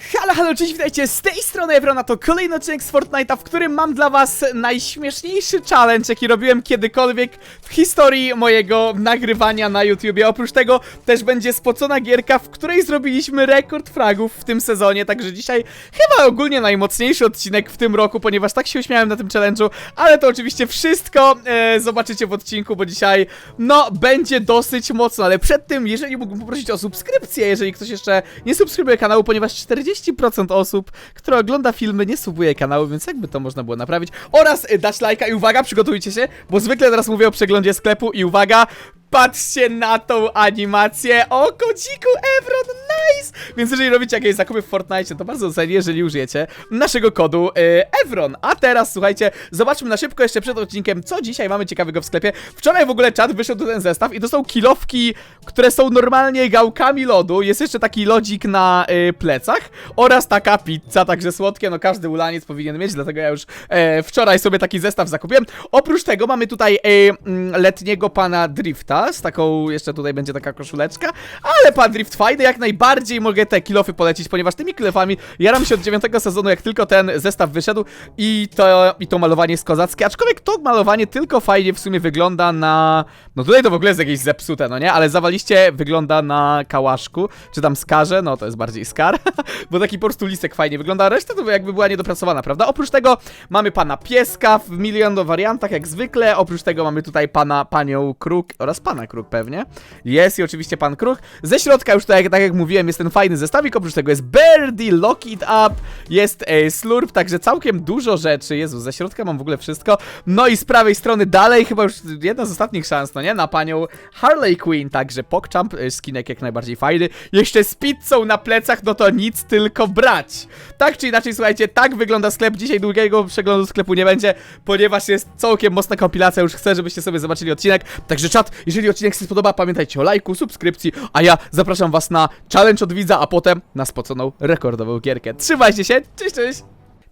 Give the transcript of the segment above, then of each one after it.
Shut Halo, halo, cześć, witajcie, z tej strony Evrona, to kolejny odcinek z Fortnite'a, w którym mam dla was najśmieszniejszy challenge, jaki robiłem kiedykolwiek w historii mojego nagrywania na YouTubie. Oprócz tego też będzie spocona gierka, w której zrobiliśmy rekord fragów w tym sezonie, także dzisiaj chyba ogólnie najmocniejszy odcinek w tym roku, ponieważ tak się uśmiałem na tym challenge'u, ale to oczywiście wszystko e, zobaczycie w odcinku, bo dzisiaj, no, będzie dosyć mocno, ale przed tym, jeżeli mógłbym poprosić o subskrypcję, jeżeli ktoś jeszcze nie subskrybuje kanału, ponieważ 40% osób, które ogląda filmy, nie subuje kanału, więc jakby to można było naprawić. Oraz y, dać lajka i uwaga, przygotujcie się, bo zwykle teraz mówię o przeglądzie sklepu i uwaga, patrzcie na tą animację o kociku Evron, nice! Więc jeżeli robicie jakieś zakupy w Fortnite, to bardzo docenię, jeżeli użyjecie naszego kodu y, Evron. A teraz, słuchajcie, zobaczmy na szybko jeszcze przed odcinkiem, co dzisiaj mamy ciekawego w sklepie. Wczoraj w ogóle czat wyszedł ten zestaw i to są kilowki, które są normalnie gałkami lodu. Jest jeszcze taki lodzik na y, plecach oraz taka pizza, także słodkie, no każdy ulaniec powinien mieć, dlatego ja już e, wczoraj sobie taki zestaw zakupiłem. Oprócz tego mamy tutaj mm, letniego pana Drifta, z taką, jeszcze tutaj będzie taka koszuleczka, ale pan Drift fajny, jak najbardziej mogę te kilofy polecić, ponieważ tymi kilofami jaram się od dziewiątego sezonu, jak tylko ten zestaw wyszedł. I to, i to malowanie jest kozackie, aczkolwiek to malowanie tylko fajnie w sumie wygląda na... No tutaj to w ogóle jest jakieś zepsute, no nie? Ale zawaliście wygląda na kałaszku, czy tam skarze, no to jest bardziej skar, bo taki po prostu lisek fajnie wygląda, reszta to jakby była niedopracowana, prawda? Oprócz tego mamy pana pieska w milion do wariantach, jak zwykle, oprócz tego mamy tutaj pana, panią Kruk oraz Kruk pewnie. Jest i oczywiście pan Kruk. Ze środka już tak, tak jak mówiłem jest ten fajny zestawik, oprócz tego jest Birdie, Lock It Up, jest e, Slurp, także całkiem dużo rzeczy, Jezu, ze środka mam w ogóle wszystko. No i z prawej strony dalej, chyba już jedna z ostatnich szans, no nie? Na panią Harley Quinn, także PogChamp, e, skinek jak najbardziej fajny. Jeszcze z pizzą na plecach, no to nic, tylko brać. Tak czy inaczej, słuchajcie, tak wygląda sklep. Dzisiaj długiego przeglądu sklepu nie będzie, ponieważ jest całkiem mocna kompilacja. Już chcę, żebyście sobie zobaczyli odcinek. Także czat, jeżeli odcinek się spodoba, pamiętajcie o lajku, subskrypcji, a ja zapraszam was na challenge od widza, a potem na spoconą rekordową gierkę. Trzymajcie się, cześć, cześć!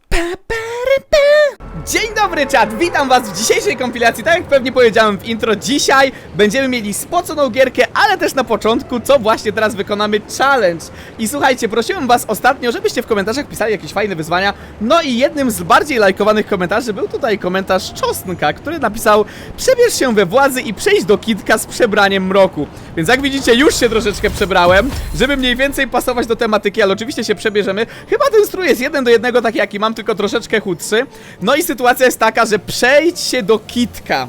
Pa, pa. Dzień dobry czat, witam was w dzisiejszej kompilacji, tak jak pewnie powiedziałem w intro, dzisiaj będziemy mieli spoconą gierkę, ale też na początku, co właśnie teraz wykonamy, challenge. I słuchajcie, prosiłem was ostatnio, żebyście w komentarzach pisali jakieś fajne wyzwania, no i jednym z bardziej lajkowanych komentarzy był tutaj komentarz Czosnka, który napisał Przebierz się we władzy i przejdź do kitka z przebraniem mroku. Więc jak widzicie, już się troszeczkę przebrałem, żeby mniej więcej pasować do tematyki, ale oczywiście się przebierzemy. Chyba ten strój jest jeden do jednego, taki jaki mam, tylko troszeczkę chudszy. No i sytuacja jest taka, że przejdź się do kitka.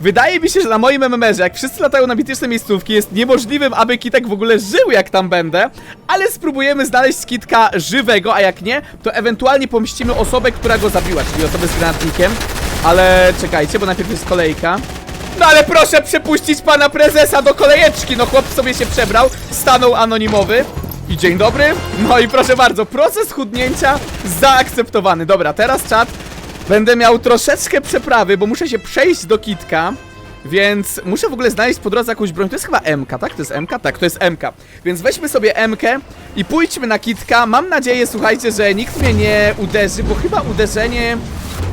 Wydaje mi się, że na moim MMR-ze, jak wszyscy latają na mityczne miejscówki, jest niemożliwym, aby kitek w ogóle żył, jak tam będę. Ale spróbujemy znaleźć kitka żywego, a jak nie, to ewentualnie pomścimy osobę, która go zabiła, czyli osobę z granatnikiem. Ale czekajcie, bo najpierw jest kolejka. No ale proszę przepuścić pana prezesa do kolejeczki. No chłop sobie się przebrał, stanął anonimowy. I dzień dobry. No i proszę bardzo, proces chudnięcia zaakceptowany. Dobra, teraz czat. Będę miał troszeczkę przeprawy, bo muszę się przejść do kitka. Więc muszę w ogóle znaleźć po drodze jakąś broń. To jest chyba MK, tak? To jest MK? Tak, to jest MK. Więc weźmy sobie MK i pójdźmy na kitka. Mam nadzieję, słuchajcie, że nikt mnie nie uderzy, bo chyba uderzenie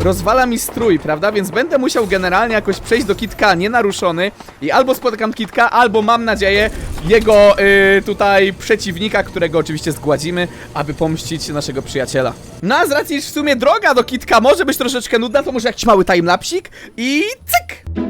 rozwala mi strój, prawda? Więc będę musiał generalnie jakoś przejść do kitka nienaruszony i albo spotykam kitka, albo mam nadzieję jego yy, tutaj przeciwnika, którego oczywiście zgładzimy, aby pomścić naszego przyjaciela. No a z racji, w sumie droga do kitka może być troszeczkę nudna, to może jakiś mały timelapsik i cyk!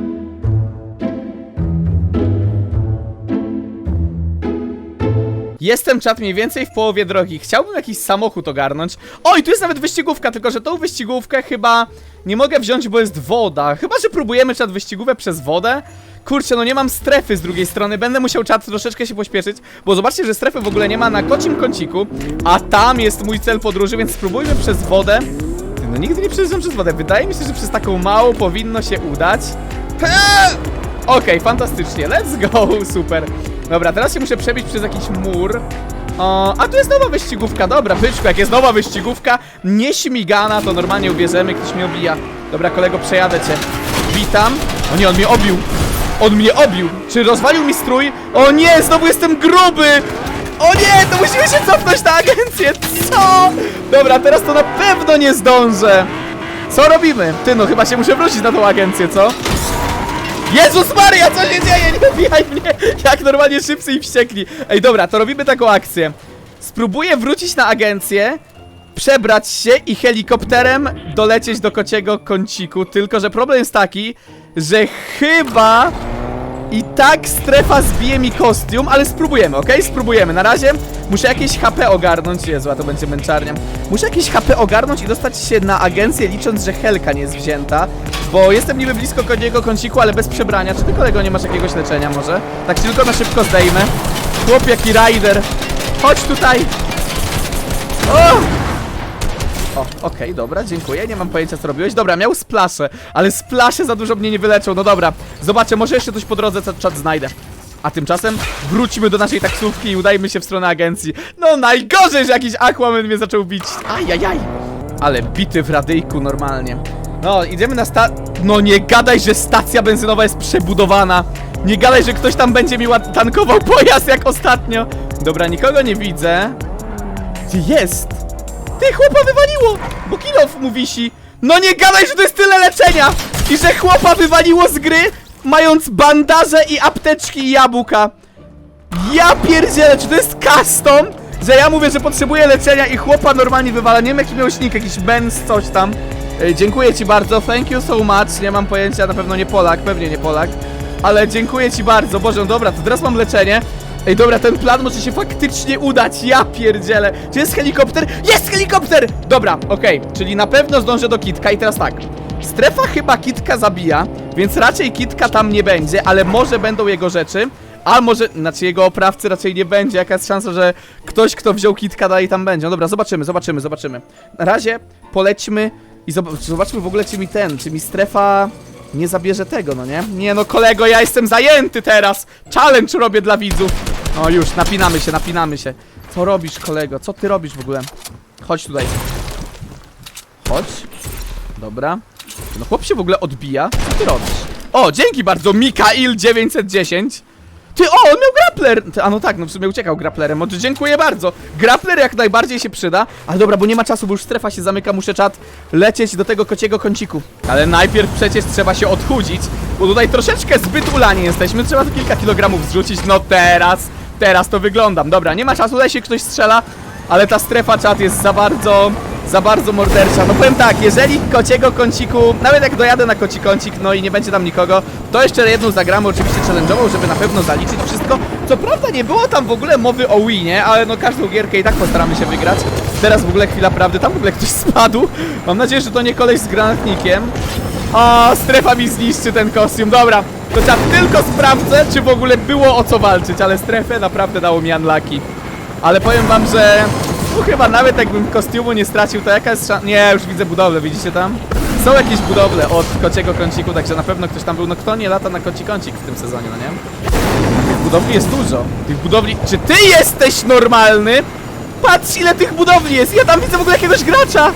Jestem czat mniej więcej w połowie drogi. Chciałbym jakiś samochód ogarnąć. Oj, tu jest nawet wyścigówka, tylko że tą wyścigówkę chyba nie mogę wziąć, bo jest woda. Chyba, że próbujemy czat wyścigówkę przez wodę. Kurczę, no nie mam strefy z drugiej strony. Będę musiał czat troszeczkę się pośpieszyć, bo zobaczcie, że strefy w ogóle nie ma na kocim kąciku, a tam jest mój cel podróży, więc spróbujmy przez wodę. No nigdy nie przejeżdżam przez wodę. Wydaje mi się, że przez taką małą powinno się udać. Okej, fantastycznie, let's go, super. Dobra, teraz się muszę przebić przez jakiś mur. O, a tu jest nowa wyścigówka, dobra, byczku, jak jest nowa wyścigówka, nieśmigana, to normalnie ubierzemy, ktoś mnie obija. Dobra, kolego, przejadę cię. Witam. O nie, on mnie obił. On mnie obił. Czy rozwalił mi strój? O nie, znowu jestem gruby! O nie, to musimy się cofnąć na agencję, co? Dobra, teraz to na pewno nie zdążę. Co robimy? Ty, no chyba się muszę wrócić na tą agencję, co? Jezus Maria, co się dzieje? Nie bijaj mnie! Jak normalnie szybcy i wściekli. Ej, dobra, to robimy taką akcję. spróbuję wrócić na agencję, przebrać się i helikopterem dolecieć do kociego kąciku. Tylko, że problem jest taki, że chyba i tak strefa zbije mi kostium, ale spróbujemy, ok? Spróbujemy. Na razie muszę jakieś HP ogarnąć. Jezu, a to będzie męczarnia. Muszę jakieś HP ogarnąć i dostać się na agencję, licząc, że Helka nie jest wzięta. Bo jestem niby blisko koniego kąciku, ale bez przebrania. Czy ty kolego nie masz jakiegoś leczenia może? Tak tylko na szybko zdejmę. Chłop jaki rider. Chodź tutaj. Okej, dobra, dziękuję. Nie mam pojęcia, co robiłeś. Dobra, miał splasze, ale splasze za dużo mnie nie wyleczą. No dobra, zobaczę, może jeszcze coś po drodze co czat znajdę. A tymczasem wróćmy do naszej taksówki i udajmy się w stronę agencji. No najgorzej, że jakiś Aquaman mnie zaczął bić. Ajajaj. Ale bity w radyjku normalnie. No, idziemy na sta... No nie gadaj, że stacja benzynowa jest przebudowana. Nie gadaj, że ktoś tam będzie mi tankował pojazd jak ostatnio. Dobra, nikogo nie widzę. Gdzie jest? Ty chłopa wywaliło! Bo kilof mu wisi. No nie gadaj, że to jest tyle leczenia! I że chłopa wywaliło z gry, mając bandaże i apteczki i jabłka. Ja pierdzielę, czy to jest custom? Że ja mówię, że potrzebuję leczenia i chłopa normalnie wywala. Nie wiem jaki miał silnik, jakiś Benz, coś tam. Dziękuję ci bardzo, thank you so much. Nie mam pojęcia, na pewno nie Polak, pewnie nie Polak. Ale dziękuję ci bardzo, Boże, no dobra, to teraz mam leczenie. Ej, dobra, ten plan może się faktycznie udać, ja pierdzielę. Czy jest helikopter? Jest helikopter! Dobra, okej, czyli na pewno zdążę do Kitka i teraz tak. Strefa chyba Kitka zabija, więc raczej Kitka tam nie będzie, ale może będą jego rzeczy. A może, znaczy jego oprawcy raczej nie będzie, jaka jest szansa, że ktoś, kto wziął Kitka dalej tam będzie. No dobra, zobaczymy, zobaczymy, zobaczymy. Na razie polećmy i zob- zobaczmy w ogóle, czy mi ten, czy mi strefa nie zabierze tego, no nie? Nie no, kolego, ja jestem zajęty teraz! Challenge robię dla widzów! O już, napinamy się, napinamy się. Co robisz, kolego? Co ty robisz w ogóle? Chodź tutaj. Chodź. Dobra. No chłop się w ogóle odbija. Co ty robisz? O, dzięki bardzo, Mikail 910. Ty, o, on miał grappler! A no tak, no w sumie uciekał grapplerem. O, dziękuję bardzo. Grappler jak najbardziej się przyda. Ale dobra, bo nie ma czasu, bo już strefa się zamyka, muszę czat lecieć do tego kociego kąciku. Ale najpierw przecież trzeba się odchudzić, bo tutaj troszeczkę zbyt ulani jesteśmy. Trzeba tu kilka kilogramów zrzucić. No teraz, teraz to wyglądam. Dobra, nie ma czasu, tutaj się ktoś strzela, ale ta strefa czat jest za bardzo za bardzo mordercza. No powiem tak, jeżeli kociego kąciku, nawet jak dojadę na koci kącik, no i nie będzie tam nikogo, to jeszcze jedną zagramy oczywiście challenge'ową, żeby na pewno zaliczyć wszystko. Co prawda nie było tam w ogóle mowy o winie, ale no każdą gierkę i tak postaramy się wygrać. Teraz w ogóle chwila prawdy, tam w ogóle ktoś spadł. Mam nadzieję, że to nie koleś z granatnikiem. O, strefa mi zniszczy ten kostium, dobra. To trzeba tylko sprawdzę, czy w ogóle było o co walczyć, ale strefę naprawdę dało mi unlucky. Ale powiem wam, że no chyba nawet jakbym kostiumu nie stracił, to jaka jest szansa... Nie, już widzę budowlę, widzicie tam? Są jakieś budowle od kociego kąciku, także na pewno ktoś tam był. No kto nie lata na koci kącik w tym sezonie, no nie? Tych budowli jest dużo. Tych budowli... Czy ty jesteś normalny? Patrz ile tych budowli jest! Ja tam widzę w ogóle jakiegoś gracza!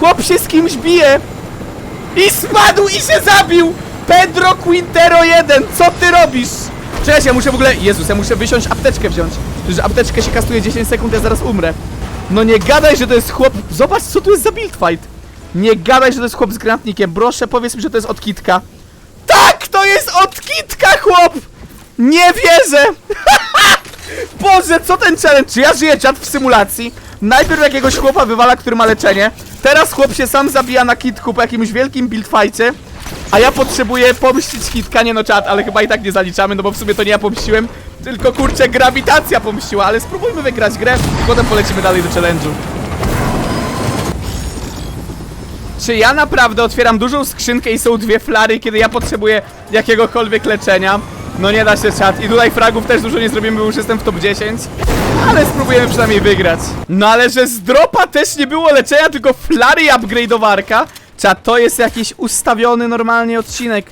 Chłop się z kimś bije! I spadł i się zabił! Pedro Quintero 1, co ty robisz? Cześć, ja muszę w ogóle... Jezus, ja muszę wysiąść apteczkę wziąć. Że apteczkę się kastuje 10 sekund, ja zaraz umrę. No nie gadaj, że to jest chłop... Zobacz, co tu jest za build fight. Nie gadaj, że to jest chłop z granatnikiem. Proszę, powiedz mi, że to jest od kitka. Tak, to jest od kitka, chłop! Nie wierzę! Boże, co ten challenge? Czy ja żyję czat w symulacji? Najpierw jakiegoś chłopa wywala, który ma leczenie. Teraz chłop się sam zabija na kitku po jakimś wielkim build fightie. A ja potrzebuję pomścić hitka, nie no czat, ale chyba i tak nie zaliczamy, no bo w sumie to nie ja pomściłem, tylko kurczę grawitacja pomściła, ale spróbujmy wygrać grę, potem polecimy dalej do challenge'u. Czy ja naprawdę otwieram dużą skrzynkę i są dwie flary, kiedy ja potrzebuję jakiegokolwiek leczenia? No nie da się czat. I tutaj fragów też dużo nie zrobimy, bo już jestem w top 10. Ale spróbujemy przynajmniej wygrać. No ale że z dropa też nie było leczenia, tylko flary upgrade'owarka. Czat, to jest jakiś ustawiony normalnie odcinek.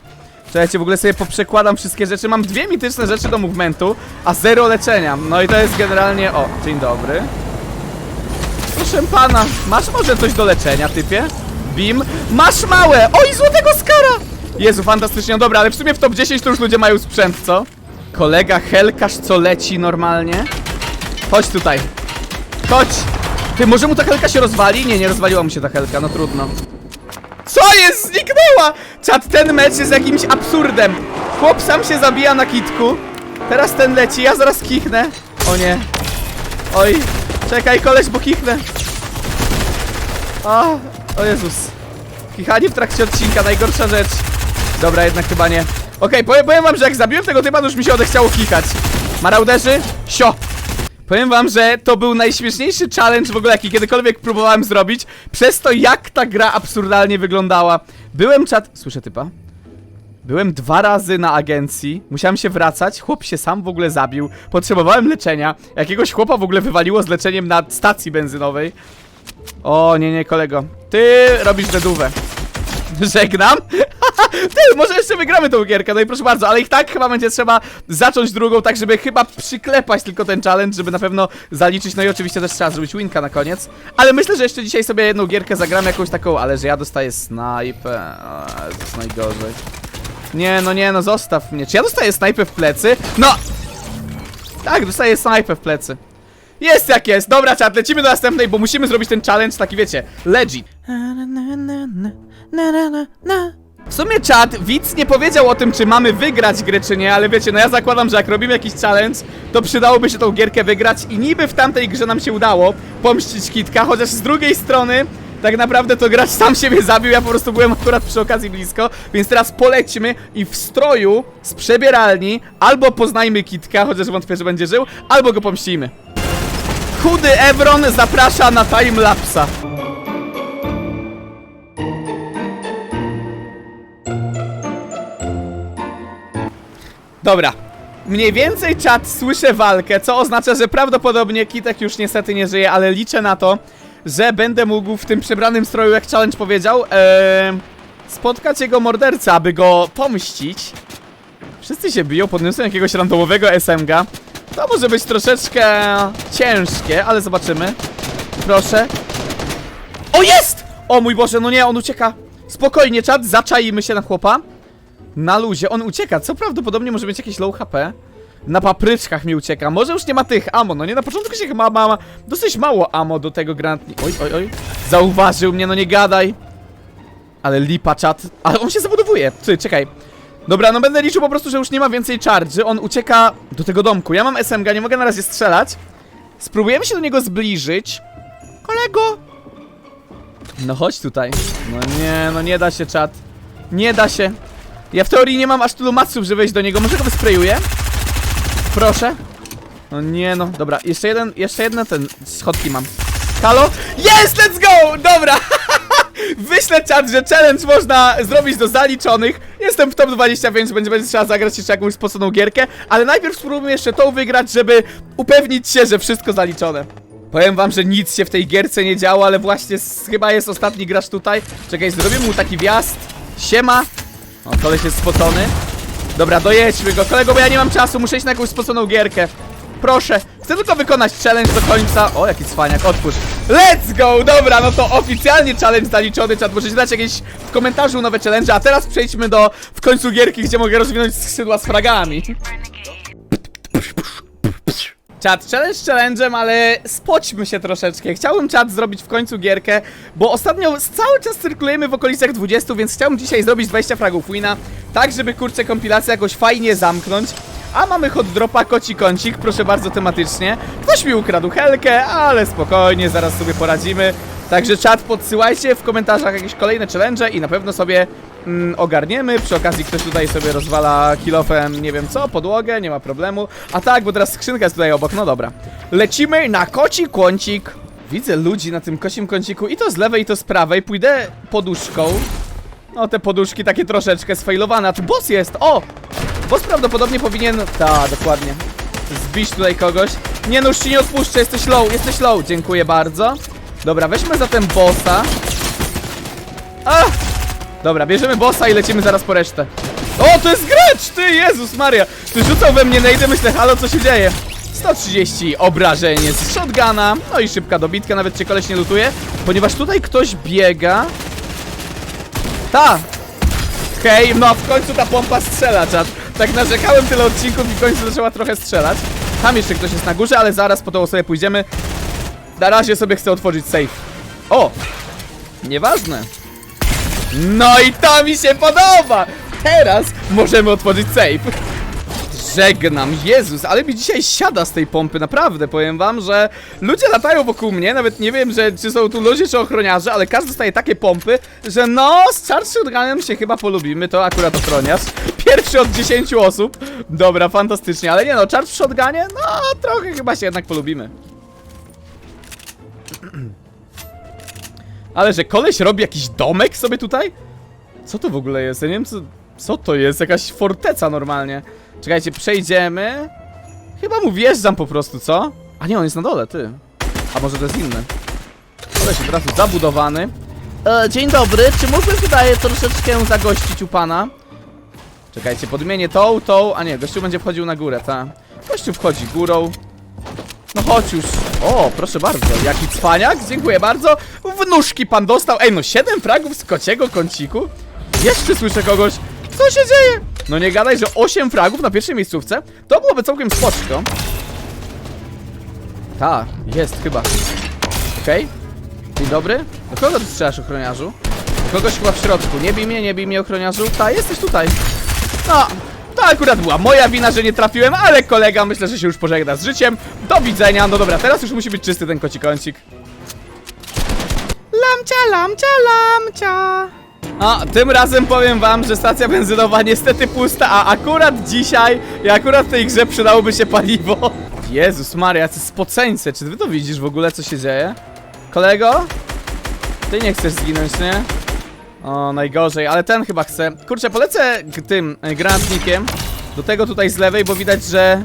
Czekajcie, w ogóle sobie poprzekładam wszystkie rzeczy. Mam dwie mityczne rzeczy do movementu, a zero leczenia. No i to jest generalnie... O, dzień dobry. Proszę pana, masz może coś do leczenia, typie? Bim. Masz małe! Oj, złotego skara! Jezu, fantastycznie, no dobra, ale w sumie w top 10 to już ludzie mają sprzęt, co? Kolega Helkarz, co leci normalnie? Chodź tutaj. Chodź! Ty, może mu ta helka się rozwali? Nie, nie rozwaliła mu się ta helka, no trudno. Co jest? Zniknęła! Czat, ten mecz jest jakimś absurdem. Chłop sam się zabija na kitku. Teraz ten leci, ja zaraz kichnę. O nie. Oj, czekaj koleś, bo kichnę. O, o Jezus. Kichanie w trakcie odcinka, najgorsza rzecz. Dobra, jednak chyba nie. Okej, powiem, powiem wam, że jak zabiłem tego typa, to już mi się odechciało kichać. Marauderzy, sio. Powiem wam, że to był najśmieszniejszy challenge w ogóle, jaki kiedykolwiek próbowałem zrobić, przez to jak ta gra absurdalnie wyglądała. Byłem czat... Słyszę typa? Byłem dwa razy na agencji, musiałem się wracać, chłop się sam w ogóle zabił, potrzebowałem leczenia, jakiegoś chłopa w ogóle wywaliło z leczeniem na stacji benzynowej. O, nie, nie, kolego, ty robisz dedówę. Żegnam. Ty, może jeszcze wygramy tą gierkę, no i proszę bardzo, ale i tak chyba będzie trzeba zacząć drugą, tak żeby chyba przyklepać tylko ten challenge, żeby na pewno zaliczyć, no i oczywiście też trzeba zrobić winka na koniec. Ale myślę, że jeszcze dzisiaj sobie jedną gierkę zagramy jakąś taką, ale że ja dostaję snajpę, to jest najgorzej. Nie, no nie, no zostaw mnie. Czy ja dostaję snajpę w plecy? No! Tak, dostaję snajpę w plecy. Jest jak jest. Dobra, czat, lecimy do następnej, bo musimy zrobić ten challenge taki, wiecie, legit. W sumie czat, widz nie powiedział o tym, czy mamy wygrać grę, czy nie, ale wiecie, no ja zakładam, że jak robimy jakiś challenge, to przydałoby się tą gierkę wygrać i niby w tamtej grze nam się udało pomścić Kitka, chociaż z drugiej strony tak naprawdę to gracz sam siebie zabił, ja po prostu byłem akurat przy okazji blisko, więc teraz polećmy i w stroju z przebieralni albo poznajmy Kitka, chociaż wątpię, że będzie żył, albo go pomścimy. Chudy Evron zaprasza na timelapsa. Dobra. Mniej więcej czat słyszę walkę, co oznacza, że prawdopodobnie Kitek już niestety nie żyje, ale liczę na to, że będę mógł w tym przebranym stroju, jak challenge powiedział, em, spotkać jego mordercę, aby go pomścić. Wszyscy się biją, podniosłem jakiegoś randomowego SMG. To może być troszeczkę ciężkie, ale zobaczymy. Proszę. O, jest! O mój Boże, no nie, on ucieka. Spokojnie, czat, zaczaimy się na chłopa. Na luzie, on ucieka, co prawdopodobnie może mieć jakieś low HP. Na papryczkach mi ucieka, może już nie ma tych ammo, no nie, na początku się chyba ma, ma dosyć mało ammo do tego granatnika. Oj, oj, oj, zauważył mnie, no nie gadaj. Ale lipa czat, ale on się zabudowuje, ty, czekaj. Dobra, no będę liczył po prostu, że już nie ma więcej charge, on ucieka do tego domku. Ja mam SMG, nie mogę na razie strzelać. Spróbujemy się do niego zbliżyć. Kolego! No chodź tutaj. No nie, no nie da się czat. Nie da się. Ja w teorii nie mam aż tylu maców, żeby wejść do niego. Może go wysprejuję? Proszę. No nie no, dobra, jeszcze jeden, jeszcze jedne ten, schodki mam. Halo? Jest, let's go! Dobra! Wyślę czat, że challenge można zrobić do zaliczonych. Jestem w top 20, więc będzie, będzie trzeba zagrać jeszcze jakąś sposobną gierkę. Ale najpierw spróbujmy jeszcze tą wygrać, żeby upewnić się, że wszystko zaliczone. Powiem wam, że nic się w tej gierce nie działo, ale właśnie chyba jest ostatni gracz tutaj. Czekaj, zrobimy mu taki wjazd. Siema. O, koleś jest spocony. Dobra, dojedźmy go. Kolego, bo ja nie mam czasu, muszę iść na jakąś spoconą gierkę. Proszę, chcę tylko wykonać challenge do końca. O, jaki cwaniak, otwórz. Let's go! Dobra, no to oficjalnie challenge zaliczony. Czat, możecie dać jakieś w komentarzu nowe challenge, a teraz przejdźmy do w końcu gierki, gdzie mogę rozwinąć skrzydła z fragami. Czat, challenge challenge'em, ale spoćmy się troszeczkę. Chciałbym czat zrobić w końcu gierkę, bo ostatnio cały czas cyrkulujemy w okolicach 20, więc chciałbym dzisiaj zrobić 20 fragów wina, tak żeby kurczę kompilację jakoś fajnie zamknąć. A mamy hot dropa, koci kącik, proszę bardzo tematycznie. Ktoś mi ukradł helkę, ale spokojnie, zaraz sobie poradzimy. Także czat, podsyłajcie w komentarzach jakieś kolejne challenge i na pewno sobie mm, ogarniemy. Przy okazji ktoś tutaj sobie rozwala kilofem, nie wiem co, podłogę, nie ma problemu. A tak, bo teraz skrzynka jest tutaj obok, no dobra. Lecimy na koci kącik. Widzę ludzi na tym kocim kąciku i to z lewej, i to z prawej. Pójdę poduszką. No te poduszki takie troszeczkę sfailowane. A tu boss jest, o! Boss prawdopodobnie powinien... Ta, dokładnie. Zbić tutaj kogoś. Nie no, już ci nie odpuszczę, jesteś low, jesteś low. Dziękuję bardzo. Dobra, weźmy zatem bossa. A! Dobra, bierzemy bossa i lecimy zaraz po resztę. O, to jest gracz! Ty, Jezus Maria! Ty rzucał we mnie nejdę, myślę, halo, co się dzieje? 130 obrażenie z shotguna. No i szybka dobitka, nawet cię koleś nie lutuje. Ponieważ tutaj ktoś biega. Ta! Hej, no w końcu ta pompa strzela, czat. Tak narzekałem tyle odcinków i w końcu zaczęła trochę strzelać. Tam jeszcze ktoś jest na górze, ale zaraz po tą osobę pójdziemy. Na razie sobie chcę otworzyć safe. O! Nieważne. No i to mi się podoba! Teraz możemy otworzyć safe. żegnam, Jezus, ale mi dzisiaj siada z tej pompy, naprawdę, powiem wam, że ludzie latają wokół mnie, nawet nie wiem, że czy są tu ludzie, czy ochroniarze, ale każdy dostaje takie pompy, że no, z Charge Shotgunem się chyba polubimy, to akurat ochroniarz. Pierwszy od 10 osób, dobra, fantastycznie, ale nie no, Charge w no, trochę chyba się jednak polubimy. Ale że koleś robi jakiś domek sobie tutaj? Co to w ogóle jest? Ja nie wiem co... Co to jest? Jakaś forteca normalnie. Czekajcie, przejdziemy. Chyba mu wjeżdżam po prostu, co? A nie, on jest na dole, ty. A może to jest inny? Koleś od razu zabudowany. E, dzień dobry, czy mógłbym tutaj troszeczkę zagościć u pana? Czekajcie, podmienię tą, tą... A nie, gościu będzie wchodził na górę, ta. Gościu wchodzi górą. No chodź już. O, proszę bardzo. Jaki cwaniak? Dziękuję bardzo. W nóżki pan dostał. Ej, no 7 fragów z kociego kąciku? Jeszcze słyszę kogoś. Co się dzieje? No nie gadaj, że 8 fragów na pierwszej miejscówce? To byłoby całkiem spoczko. Tak, jest chyba. Okej. Dzień dobry. Do kogo ty strzelasz, ochroniarzu? Do kogoś chyba w środku. Nie bij mnie, nie bij mnie, ochroniarzu. Ta, jesteś tutaj. No, to akurat była moja wina, że nie trafiłem, ale kolega myślę, że się już pożegna z życiem. Do widzenia. No dobra, teraz już musi być czysty ten koci kącik. Lamcia, lamcia, lamcia. A, tym razem powiem wam, że stacja benzynowa niestety pusta, a akurat dzisiaj i akurat w tej grze przydałoby się paliwo. Jezus Maria, jacy spoceńce, czy wy to widzisz w ogóle, co się dzieje? Kolego? Ty nie chcesz zginąć, nie? O, najgorzej, ale ten chyba chce. Kurczę, polecę tym e, granatnikiem do tego tutaj z lewej, bo widać, że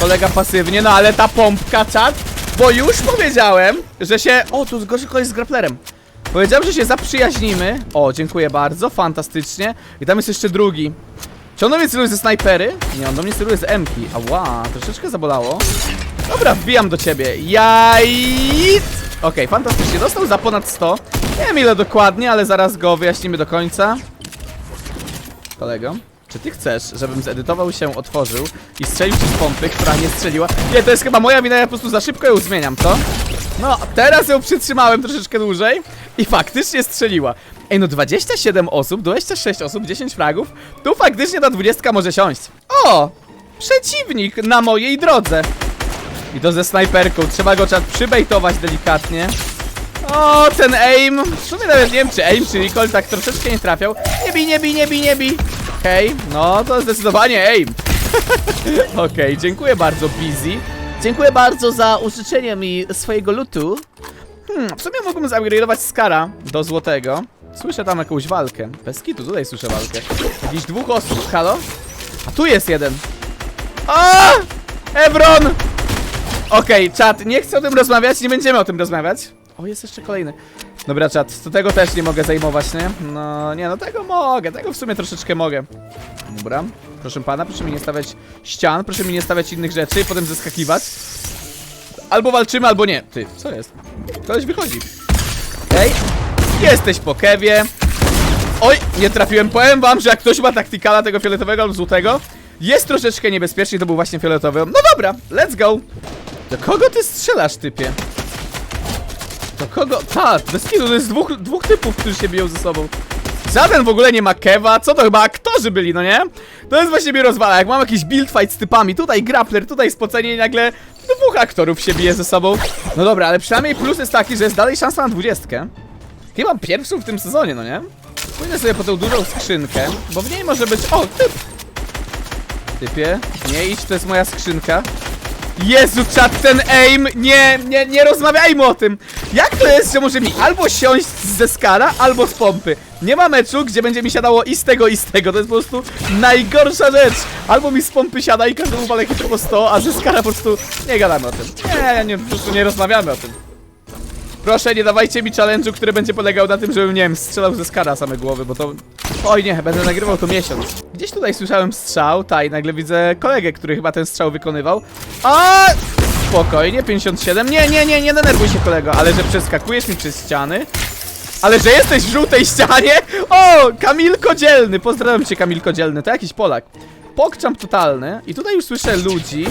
kolega pasywnie, no ale ta pompka, czat, bo już powiedziałem, że się... O, tu zgorszy koleś z grapplerem. Powiedziałem, że się zaprzyjaźnimy. O, dziękuję bardzo, fantastycznie. I tam jest jeszcze drugi. Czy on do mnie celuje ze snajpery? Nie, on do mnie celuje z M-ki. Ała, troszeczkę zabolało. Dobra, wbijam do ciebie. Jajt! Okej, fantastycznie. Dostał za ponad 100. Nie wiem ile dokładnie, ale zaraz go wyjaśnimy do końca. Kolego, czy ty chcesz, żebym zedytował się, otworzył i strzelił ci z pompy, która nie strzeliła? Nie, to jest chyba moja wina, ja po prostu za szybko ją zmieniam, co? No, teraz ją przytrzymałem troszeczkę dłużej i faktycznie strzeliła. Ej, no 27 osób, 26 osób, 10 fragów. Tu faktycznie ta 20 może siąść. O! Przeciwnik na mojej drodze. I to ze snajperką. Trzeba go trzeba przybejtować delikatnie. O, ten aim. W sumie nawet nie wiem, czy aim, czy recall tak troszeczkę nie trafiał. Nie bij, nie bij, nie bij, nie bij. Okej, no to zdecydowanie aim. Okej, dziękuję bardzo, Busy. Dziękuję bardzo za użyczenie mi swojego lutu. Hmm, w sumie mógłbym zupgrade'ować Skara do złotego. Słyszę tam jakąś walkę. Bez kitu, tutaj słyszę walkę. Jakichś dwóch osób, halo? A tu jest jeden. A! Evron! Okej, czat, nie chcę o tym rozmawiać, nie będziemy o tym rozmawiać. O, jest jeszcze kolejny. Dobra, czat, to tego też nie mogę zajmować, nie? No, nie, no tego mogę, tego w sumie troszeczkę mogę. Dobra, proszę pana, proszę mi nie stawiać ścian, proszę mi nie stawiać innych rzeczy, potem zeskakiwać. Albo walczymy, albo nie. Ty, co jest? Ktoś wychodzi. Ej, jesteś po kewie. Oj, nie trafiłem. Powiem wam, że jak ktoś ma taktikala tego fioletowego lub złotego, jest troszeczkę niebezpiecznie, to był właśnie fioletowy. No dobra, let's go. Do kogo ty strzelasz, typie? Do kogo? Tak, bez kitu, to jest dwóch, dwóch typów, którzy się biją ze sobą. Żaden w ogóle nie ma kewa, co to chyba aktorzy byli, no nie? To jest właśnie mnie rozwala, jak mam jakiś build fight z typami, tutaj grappler, tutaj spocenie i nagle dwóch aktorów się bije ze sobą. No dobra, ale przynajmniej plus jest taki, że jest dalej szansa na dwudziestkę. Chyba pierwszą w tym sezonie, no nie? Pójdę sobie po tą dużą skrzynkę, bo w niej może być... O, typ! Typie, nie idź, to jest moja skrzynka. Jezu, czat, ten aim, nie, nie, nie rozmawiajmy o tym. Jak to jest, że może mi albo siąść ze skara, albo z pompy? Nie ma meczu, gdzie będzie mi siadało i z tego, i z tego. To jest po prostu najgorsza rzecz. Albo mi z pompy siada i każdemu walę hitę po 100, a ze skara po prostu nie gadamy o tym. Nie, nie, po prostu nie rozmawiamy o tym. Proszę, nie dawajcie mi challenge'u, który będzie polegał na tym, żebym, nie wiem, strzelał ze skara same głowy, bo to... Oj nie, będę nagrywał to miesiąc. Gdzieś tutaj słyszałem strzał, ta i nagle widzę kolegę, który chyba ten strzał wykonywał. A! Spokojnie, 57. Nie, nie, nie, nie denerwuj się kolego, ale że przeskakujesz mi przez ściany. Ale że jesteś w żółtej ścianie? O, Kamilko Dzielny, pozdrawiam cię Kamilko Dzielny, to jakiś Polak. Pokczam totalny i tutaj już słyszę ludzi.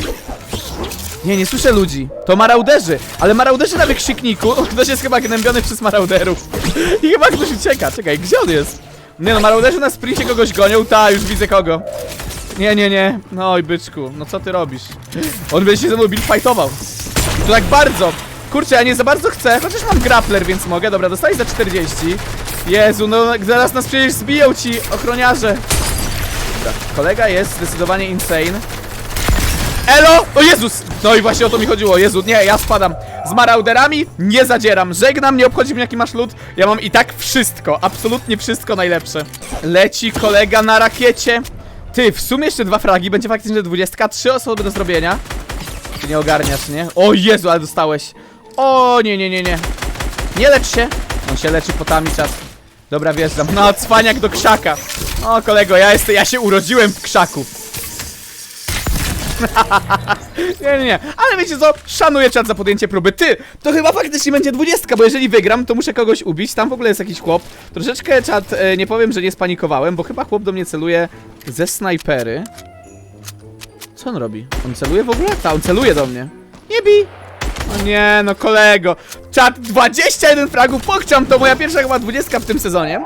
Nie, nie słyszę ludzi. To marauderzy, ale marauderzy na wykrzykniku. Ktoś jest chyba gnębiony przez marauderów. I chyba ktoś ucieka. Czekaj, gdzie on jest? Nie no, marauderzy na sprincie kogoś gonią. Ta, już widzę kogo. Nie, nie, nie. No oj, byczku, no co ty robisz? On będzie się ze mną build fightował. I to tak bardzo. Kurczę, ja nie za bardzo chcę, chociaż mam grappler, więc mogę. Dobra, dostałeś za 40. Jezu, no zaraz nas przecież zbiją ci ochroniarze. Dobra, kolega jest zdecydowanie insane. Elo! O Jezus! No i właśnie o to mi chodziło. Jezu, nie, ja spadam. Z marauderami nie zadzieram. Żegnam, nie obchodzi mnie jaki masz lód. Ja mam i tak wszystko, absolutnie wszystko najlepsze. Leci kolega na rakiecie. Ty, w sumie jeszcze dwa fragi, będzie faktycznie 20, trzy osoby do zrobienia. Ty nie ogarniasz, nie? O Jezu, ale dostałeś. O, nie, nie, nie, nie. Nie lecz się. On się leczy potami czas. Dobra, wjeżdżam. No, cwaniak do krzaka. O, kolego, ja jestem, ja się urodziłem w krzaku. Nie, nie, nie, ale wiecie co? Szanuję czat za podjęcie próby. Ty, to chyba faktycznie będzie dwudziestka, bo jeżeli wygram, to muszę kogoś ubić. Tam w ogóle jest jakiś chłop. Troszeczkę czat, e, nie powiem, że nie spanikowałem, bo chyba chłop do mnie celuje ze snajpery. Co on robi? On celuje w ogóle? Ta, on celuje do mnie. Nie bij! No nie, no kolego. Czat 21 fragów, pokczam, to moja pierwsza chyba 20 w tym sezonie.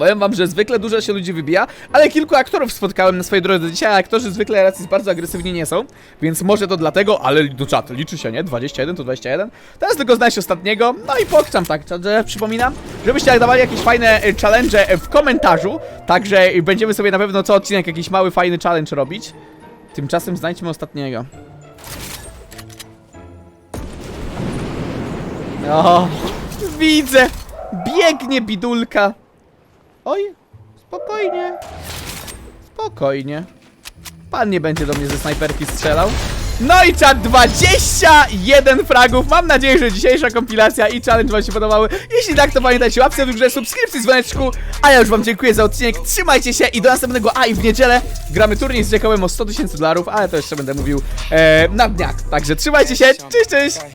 Powiem wam, że zwykle dużo się ludzi wybija, ale kilku aktorów spotkałem na swojej drodze dzisiaj, a aktorzy zwykle raczej bardzo agresywni nie są, więc może to dlatego, ale do czat liczy się, nie? 21 to 21. Teraz tylko znaleźć ostatniego, no i pokczam tak, że przypominam, żebyście dawali jakieś fajne e, challenge w komentarzu, także będziemy sobie na pewno co odcinek jakiś mały fajny challenge robić. Tymczasem znajdźmy ostatniego. O, widzę! Biegnie bidulka. Oj, spokojnie. Spokojnie. Pan nie będzie do mnie ze snajperki strzelał. No i czat 21 fragów. Mam nadzieję, że dzisiejsza kompilacja i challenge wam się podobały. Jeśli tak, to pamiętajcie łapce w górze, subskrypcji, dzwoneczku. A ja już wam dziękuję za odcinek. Trzymajcie się i do następnego. A i w niedzielę gramy turniej z Jacobem o 100 tysięcy dolarów, ale to jeszcze będę mówił e, na dniach. Także trzymajcie się. Cześć, cześć.